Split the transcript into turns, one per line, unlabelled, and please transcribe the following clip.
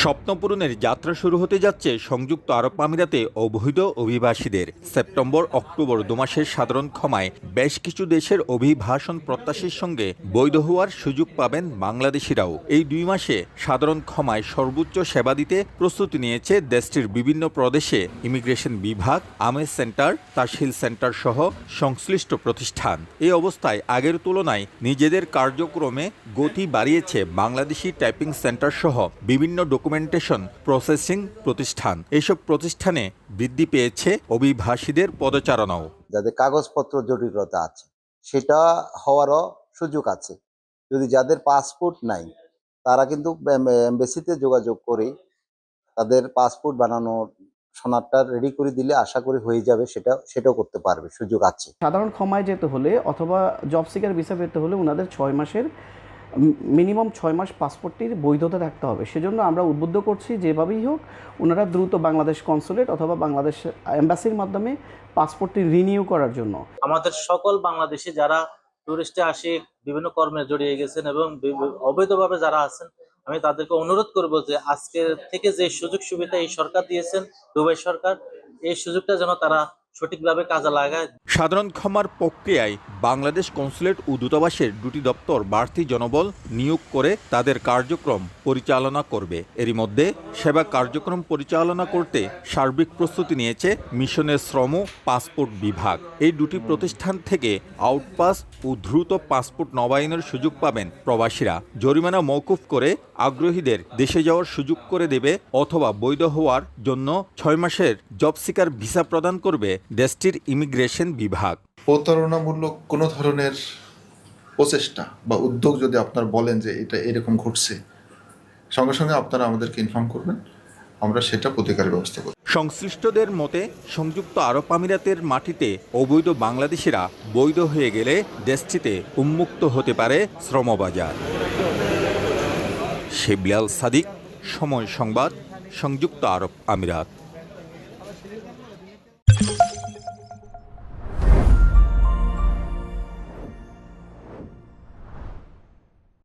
স্বপ্ন পূরণের যাত্রা শুরু হতে যাচ্ছে সংযুক্ত আরব আমিরাতে অবৈধ অভিবাসীদের। সেপ্টেম্বর, অক্টোবর দু মাসের সাধারণ ক্ষমায় বেশ কিছু দেশের অভিবাসন প্রত্যাশীর সঙ্গে বৈধ হওয়ার সুযোগ পাবেন বাংলাদেশিরাও। এই দুই মাসে সাধারণ ক্ষমায় সর্বোচ্চ সেবা দিতে প্রস্তুতি নিয়েছে দেশটির বিভিন্ন প্রদেশে ইমিগ্রেশন বিভাগ, আমেজ সেন্টার তাশিল সেন্টার সহ সংশ্লিষ্ট প্রতিষ্ঠান। এই অবস্থায় আগের তুলনায় নিজেদের কার্যক্রমে গতি বাড়িয়েছে বাংলাদেশি টাইপিং সেন্টার সহ বিভিন্ন ডকুমেন্টেশন প্রসেসিং প্রতিষ্ঠান। এসব প্রতিষ্ঠানে বৃদ্ধি পেয়েছে অভিভাষীদের পদচারণাও।
যাদের কাগজপত্র জটিলতা আছে সেটা হওয়ারও সুযোগ আছে। যদি যাদের পাসপোর্ট নাই তারা কিন্তু এমবেসিতে যোগাযোগ করে তাদের পাসপোর্ট বানানোর সনাদটা রেডি করে দিলে আশা করি হয়ে যাবে সেটা সেটাও করতে পারবে সুযোগ আছে।
সাধারণ ক্ষমায় যেতে হলে অথবা জব সিকার ভিসা পেতে হলে ওনাদের ছয় মাসের মিনিমাম ছয় মাস পাসপোর্টটির বৈধতা থাকতে হবে। সেজন্য আমরা উদ্বুদ্ধ করছি যেভাবেই হোক, ওনারা দ্রুত বাংলাদেশ কনসুলেট অথবা বাংলাদেশ এম্বাসির মাধ্যমে পাসপোর্টটি রিনিউ করার জন্য।
আমাদের সকল বাংলাদেশি যারা টুরিস্টে আসে, বিভিন্ন কর্মে জড়িয়ে গেছেন এবং অবৈধভাবে যারা আছেন, আমি তাদেরকে অনুরোধ করব যে আজকের থেকে যে সুযোগ সুবিধা এই সরকার দিয়েছেন, দুবাই সরকার, এই সুযোগটা যেন তারা সঠিকভাবে কাজে লাগায়।
সাধারণ ক্ষমার প্রক্রিয়ায় বাংলাদেশ কনসুলেট ও দূতাবাসের দুটি দপ্তর বাড়তি জনবল নিয়োগ করে তাদের কার্যক্রম পরিচালনা করবে। এরই মধ্যে সেবা কার্যক্রম পরিচালনা করতে সার্বিক প্রস্তুতি নিয়েছে মিশনের শ্রম পাসপোর্ট বিভাগ। এই দুটি প্রতিষ্ঠান থেকে আউটপাস ও দ্রুত পাসপোর্ট নবায়নের সুযোগ পাবেন প্রবাসীরা। জরিমানা মওকুফ করে আগ্রহীদের দেশে যাওয়ার সুযোগ করে দেবে অথবা বৈধ হওয়ার জন্য ছয় মাসের জব সিকার ভিসা প্রদান করবে দেশটির ইমিগ্রেশন বিভাগ।
প্রতারণামূলক কোনো ধরনের প্রচেষ্টা বা উদ্যোগ যদি আপনার বলেন যে এটা এরকম ঘটছে সঙ্গে সঙ্গে আপনারা আমাদেরকে ইনফর্ম করবেন আমরা সেটা প্রতিকারের ব্যবস্থা করব।
সংশ্লিষ্টদের মতে সংযুক্ত আরব আমিরাতের মাটিতে অবৈধ বাংলাদেশিরা বৈধ হয়ে গেলে দেশটিতে উন্মুক্ত হতে পারে শ্রমবাজার। শিবলাল সাদিক সময় সংবাদ সংযুক্ত আরব আমিরাত।